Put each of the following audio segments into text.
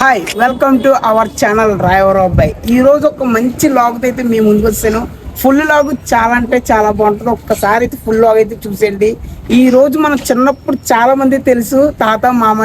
Hi welcome to our channel driver అబ్బాయి ఈ రోజు ఒక మంచి లాగ్ అయితే మీ ముందుకు వచ్చాను ఫుల్ లాగ్ చాలా అంటే చాలా బాగుంటుంది. ఒక్కసారి అయితే ఫుల్ లాగ్ అయితే చూసేయండి. ఈ రోజు మనం చిన్నప్పుడు చాలా మంది తెలుసు తాత మామ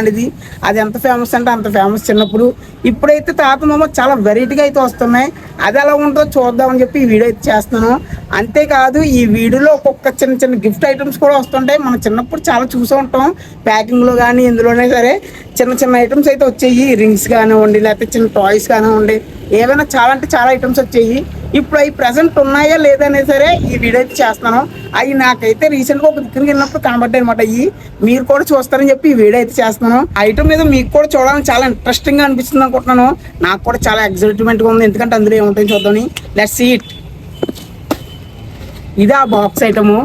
అది ఎంత ఫేమస్ అంటే అంత ఫేమస్ చిన్నప్పుడు. ఇప్పుడైతే తాత మామ చాలా వెరైటీగా అయితే వస్తున్నాయి. అది ఎలా ఉంటుందో చూద్దామని చెప్పి ఈ వీడియో అయితే చేస్తున్నాను. అంతేకాదు ఈ వీడియోలో ఒక్కొక్క చిన్న చిన్న గిఫ్ట్ ఐటమ్స్ కూడా వస్తుంటాయి. మనం చిన్నప్పుడు చాలా చూసూ ఉంటాం. ప్యాకింగ్లో కానీ ఇందులోనే సరే. చిన్న చిన్న ఐటమ్స్ అయితే వచ్చాయి. రింగ్స్ కానివ్వండి లేకపోతే చిన్న టాయ్స్ కానివ్వండి. ఏవైనా చాలా అంటే చాలా ఐటమ్స్ వచ్చాయి. ఇప్పుడు అవి ప్రజెంట్ ఉన్నాయా లేదనే సరే ఈ వీడియో అయితే చేస్తున్నాను. అవి నాకైతే రీసెంట్గా ఒక దగ్గరికి వెళ్ళినప్పుడు కనబడ్డాయి అనమాట ఈ మీరు కూడా చూస్తారని చెప్పి ఈ వీడియో అయితే చేస్తున్నాను. ఐటమ్ మీద మీకు కూడా చూడాలని చాలా ఇంట్రెస్టింగ్గా అనిపిస్తుంది అనుకుంటున్నాను. నాకు కూడా చాలా ఎగ్జైట్మెంట్గా ఉంది. ఎందుకంటే అందులో ఏముంటాయో చూద్దామని. లెట్స్ సీట్ ఇది ఆ బాక్స్ ఐటము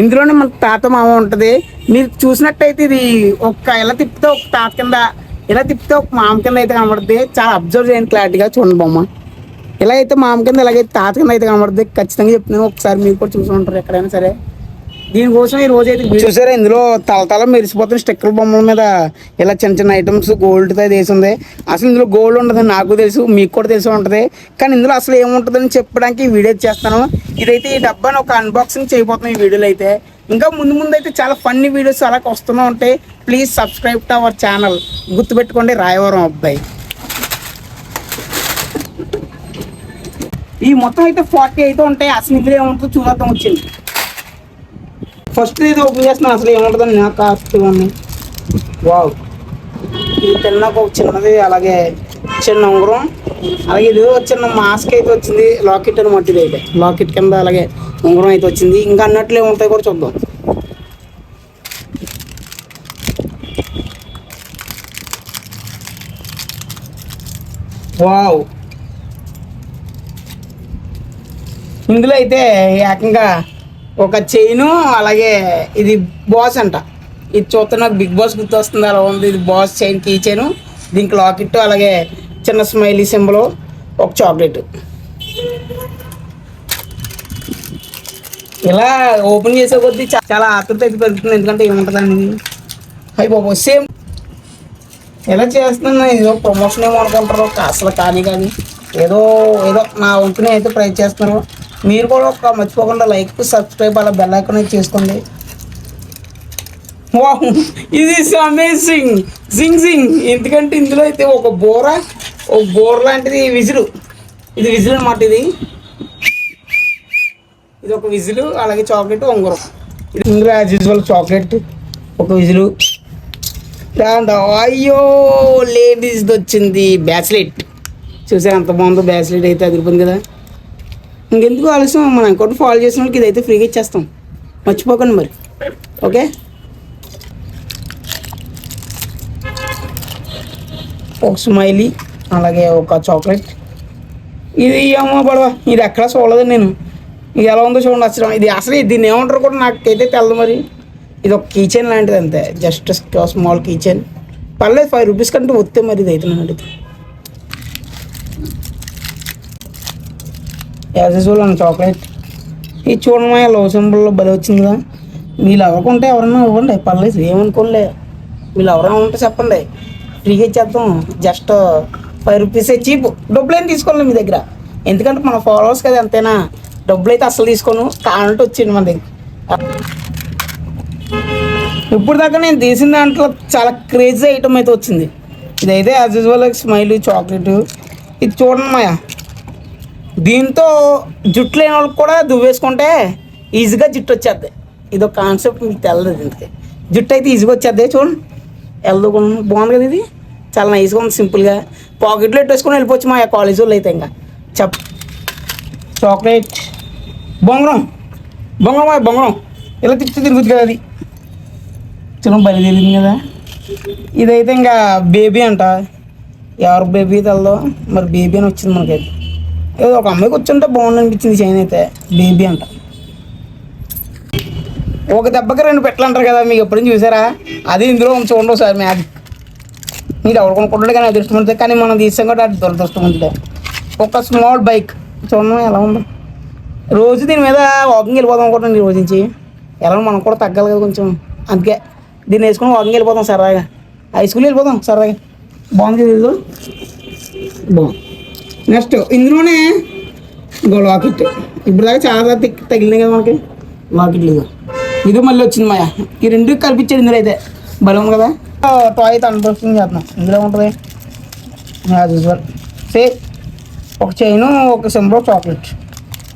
ఇందులోనే మన తాత మామ ఉంటుంది. మీరు చూసినట్టయితే ఇది ఒక్క ఇలా తిప్పితే ఒక తాత కింద ఇలా తిప్పితే ఒక మామ కింద అయితే కనబడుతుంది చాలా అబ్జర్వ్ చేయండి క్లారిటీగా చూడండి బొమ్మ. ఇలా అయితే మామ కింద ఇలాగైతే తాత కింద అయితే కనబడుతుంది ఖచ్చితంగా చెప్తున్నాను. ఒకసారి మీరు కూడా చూసి ఉంటారు ఎక్కడైనా సరే. దీనికోసం ఈ రోజు అయితే చూసారా ఇందులో తలతల మెరిసిపోతున్న స్టిక్కర్ బొమ్మల మీద ఇలా చిన్న చిన్న ఐటమ్స్ గోల్డ్ వేసి ఉంది అసలు ఇందులో గోల్డ్ ఉండదని నాకు తెలుసు మీకు కూడా తెలిసి ఉంటుంది. కానీ ఇందులో అసలు ఏముంటుందని చెప్పడానికి ఈ వీడియో చేస్తాను. ఇదైతే ఈ డబ్బాని ఒక అన్బాక్సింగ్ చేయబోతున్నాం ఈ వీడియోలో అయితే. ఇంకా ముందు ముందు అయితే చాలా ఫన్నీ వీడియోస్ అలా వస్తూనే ఉంటాయి. Please subscribe to our channel గుర్తుపెట్టుకోండి రాయవరం అబ్బాయి. ఈ మొత్తం అయితే ఫార్టీ అయితే ఉంటాయి. అసలు ఇందులో ఏముంటుందో చూద్దాం వచ్చింది ఫస్ట్ ఇది ఓపెన్ చేస్తున్నాను అసలు ఏముంటుందని నాకు ఆసక్తిగా వావ్. ఇది తిన్నాక ఒక చిన్నది అలాగే చిన్న ఉంగరం అలాగే ఇది చిన్న మాస్క్ అయితే వచ్చింది లాకెట్ అనమాట ఇది అయితే. లాకెట్ కింద అలాగే ఉంగరం అయితే వచ్చింది. ఇంకా అన్నట్లు ఏముంటాయి కూడా చూద్దాం. వావ్. ఇందులో అయితే ఏకంగా ఒక చైను అలాగే ఇది బాస్ అంట. ఇది చూస్తే నాకు బిగ్ బాస్ గుర్తొస్తుంది అలా ఉంది. ఇది బాస్ చైన్ కీ చైను దీనికి లాకెట్ అలాగే చిన్న స్మైలీ సింబల్ ఒక చాక్లెట్ ఇలా ఓపెన్ చేసే కొద్దీ చాలా ఆతృత అయితే పెరుగుతుంది ఎందుకంటే ఏముంటుందండి? అయ్యి బాబు సేమ్ ఎలా చేస్తున్నా ఏదో ప్రమోషన్ ఏమో అనుకుంటారు అసలు కానీ కానీ. ఏదో ఏదో నా వంతునే అయితే ట్రై చేస్తున్నారు మీరు కూడా ఒక మర్చిపోకుండా లైక్ సబ్స్క్రైబ్ అలా బెల్ ఐకాన్ చేసుకోండి. వావ్ ఇది అమేజింగ్ జింగ్ జింగ్ ఎందుకంటే ఇందులో అయితే ఒక బోర ఒక బోర్ లాంటిది విజిలు. ఇది విజిల్ అనమాట ఇది. ఇది ఒక విజిలు అలాగే చాక్లెట్ ఉంగరం. ఇది ఇందులో యాజ్ యూజువల్ చాక్లెట్ ఒక విజిలు. దాంతో అయ్యో లేడీస్ది వచ్చింది బ్యాచ్లెట్ చూసారు ఎంత బాగుందో బ్యాచ్లెట్ అయితే అదిరిపోయింది కదా. ఇంకెందుకు ఆలస్యం? మనం అకౌంట్ ఫాలో చేసిన వాళ్ళకి ఇదైతే ఫ్రీగా ఇచ్చేస్తాం. మర్చిపోకండి మరి. ఓకే ఒక స్మైలీ అలాగే ఒక చాక్లెట్ ఇది ఏమో పడవ? ఇది ఎక్కడ చూడలేదు నేను. ఇది ఎలా ఉందో చూడండి అసలు ఇది అసలు దీన్ని ఏమంటారు కూడా నాకైతే తెలదు మరి. ఇది ఒక కీచెన్ లాంటిది అంతే. జస్ట్ స్మాల్ కీచెన్ పర్లేదు ఫైవ్ రూపీస్ కంటే వస్తే మరి ఇది అయితే నేను అడుగుతాను. యాజ్ యూజువల్ అన్న చాక్లెట్. ఇది చూడమా లవ్ సింబల్లో బలి వచ్చింది కదా. మీరు అవ్వకుంటే ఎవరన్నా ఇవ్వండి. పర్లేదు ఏమనుకోలే మీరు ఎవరైనా ఉంటే చెప్పండి. ఫ్రీగా ఇచ్చేద్దాం. జస్ట్ ఫైవ్ రూపీసే చీప్. డబ్బులు ఏం తీసుకోలేదు మీ దగ్గర? ఎందుకంటే మన ఫాలోవర్స్ కదా ఎంతైనా. డబ్బులు అయితే అసలు తీసుకోను. కావాలంటే వచ్చింది మన దగ్గర. ఇప్పుడు దాకా నేను తీసిన దాంట్లో చాలా క్రేజీ ఐటమ్ అయితే వచ్చింది. ఇదైతే యాజ్ యూజువల్ స్మైల్ చాక్లెట్. ఇది చూడండి మాయా. దీంతో జుట్టు లేని వాళ్ళకి కూడా దువ్వేసుకుంటే ఈజీగా జుట్టు వచ్చేద్ది. ఇదో కాన్సెప్ట్ మీకు తెల్లదు దీనికి జుట్టు అయితే ఈజీగా వచ్చేద్ది. చూడండి వెళ్దు బాగుంది కదా ఇది. చాలా నైస్గా ఉంది సింపుల్గా పాకెట్లో పెట్టేసుకొని వెళ్ళిపోవచ్చు మా కాలేజ్ వాళ్ళు అయితే ఇంకా. చెప్ చాక్లెట్ బొంగరం. బొంగరం మా బొంగరం. ఇలా తిప్పి తిరుగుద్ది కదా అది. చిన్న బలి తిరిగింది కదా. ఇదైతే ఇంకా బేబీ అంట. ఎవరు బేబీ తెల్దో? మరి బేబీ అని వచ్చింది మనకైతే. ఏదో ఒక అమ్మాయి కూర్చుంటే బాగుంది అనిపించింది చైన్ అయితే బేబీ అంట. ఒక దెబ్బకి రెండు పెట్టాలంటారు అంటారు కదా మీకు ఎప్పుడైనా చూసారా? అది ఇందులో చూడండి ఒకసారి మ్యాజిక్ మీరు ఎవరు కొనుక్కుంటాడు కానీ అదృష్టం కానీ మనం తీసాం కూడా అది దురదృష్టం ఉంటుంది ఒక స్మాల్ బైక్ చూడండి ఎలా ఉంది. రోజు దీని మీద వాకింగ్ వెళ్ళిపోదాం అనుకుంటాను ఈ రోజు నుంచి. ఎలా మనం కూడా తగ్గాలి కదా కొంచెం. అందుకే దీన్ని వేసుకుని వాకింగ్ వెళ్ళిపోతాం సరదాగా. హై స్కూల్ వెళ్ళిపోదాం సరదాగా. బాగుంది ఇది? బాగుంది. నెక్స్ట్ ఇందులోనే ఇంకో లాకెట్ ఇప్పుడు దాకా చాలా తగిలినాయి కదా మనకి? లాకెట్ లేదు ఇది మళ్ళీ వచ్చింది మాయా. ఈ రెండు కల్పించాడు ఇందులో అయితే. బలం ఉంది కదా? టాయ్ అన్బాక్సింగ్ చేస్తున్నాం. ఇందులో ఉంటుంది యాజ్ యూజువల్ సే ఒక చైన్ ఒక సింబల్ చాక్లెట్.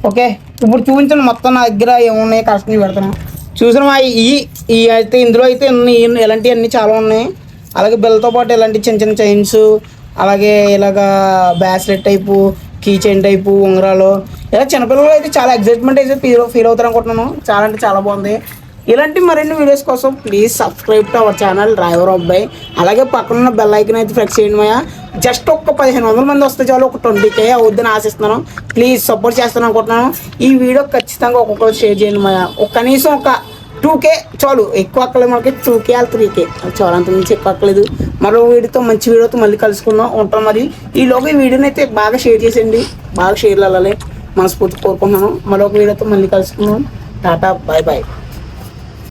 ఓకే? ఇప్పుడు చూపించండి మొత్తం నా దగ్గర ఏమున్నాయి కష్టం పెడతాను. చూసిన మా ఈ ఈ అయితే ఇందులో అయితే ఇలాంటివి అన్నీ చాలా ఉన్నాయి. అలాగే బెల్తో పాటు ఇలాంటి చిన్న చిన్న చైన్స్ అలాగే ఇలాగా bracelet type key chain type ఉంగరాలు. ఇలా చిన్నపిల్లలు అయితే చాలా ఎగ్జైట్మెంట్ అయితే ఫీల్ ఫీల్ అవుతారు అనుకుంటున్నాను. చాలా అంటే చాలా బాగుంది. ఇలాంటి మరిన్ని వీడియోస్ కోసం please subscribe to our channel driver అబ్బాయి అలాగే పక్కన ఉన్న బెల్ ఐకన్ అయితే ఫ్లెక్స్ చేయండి మాయా. జస్ట్ ఒక్క పదిహేను వందల మంది వస్తే చాలు ఒక ట్వంటీ కే అవుద్దని ఆశిస్తున్నాను. ప్లీజ్ సపోర్ట్ చేస్తాను అనుకుంటున్నాను. ఈ వీడియో ఖచ్చితంగా ఒక్కొక్కరు షేర్ చేయండి మయా. కనీసం ఒక టూ కే చాలు. ఎక్కువ అక్కలేదు మనకి టూ కే ఆల్ త్రీ కే చాలు అంత మించి ఎక్కువ అక్కలేదు. మరో వీడితో మంచి వీడియోతో మళ్ళీ కలుసుకుందాం. ఉంటాం మరి. ఈలోగా ఈ వీడియోని అయితే బాగా షేర్ చేసేయండి. బాగా షేర్లు వెళ్ళాలి మనస్ఫూర్తి కోరుకుంటున్నాను. మరొక వీడియోతో మళ్ళీ కలుసుకుందాం. Tata bye bye